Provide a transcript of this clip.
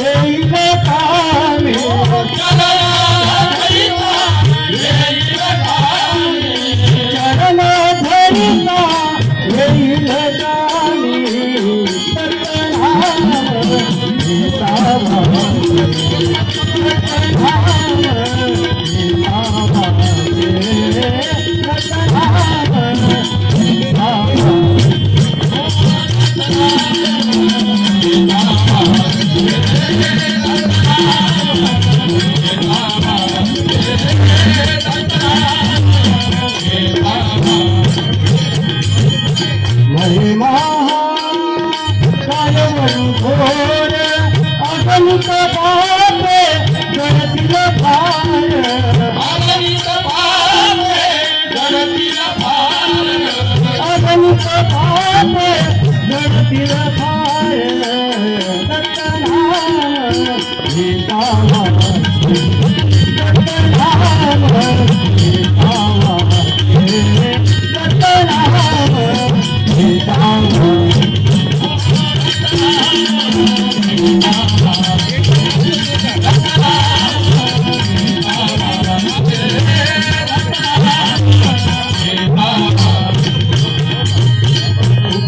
Hey. महा चल भोर आपण cup जोडिया भाय पाडल आपण कप जोडिला भाय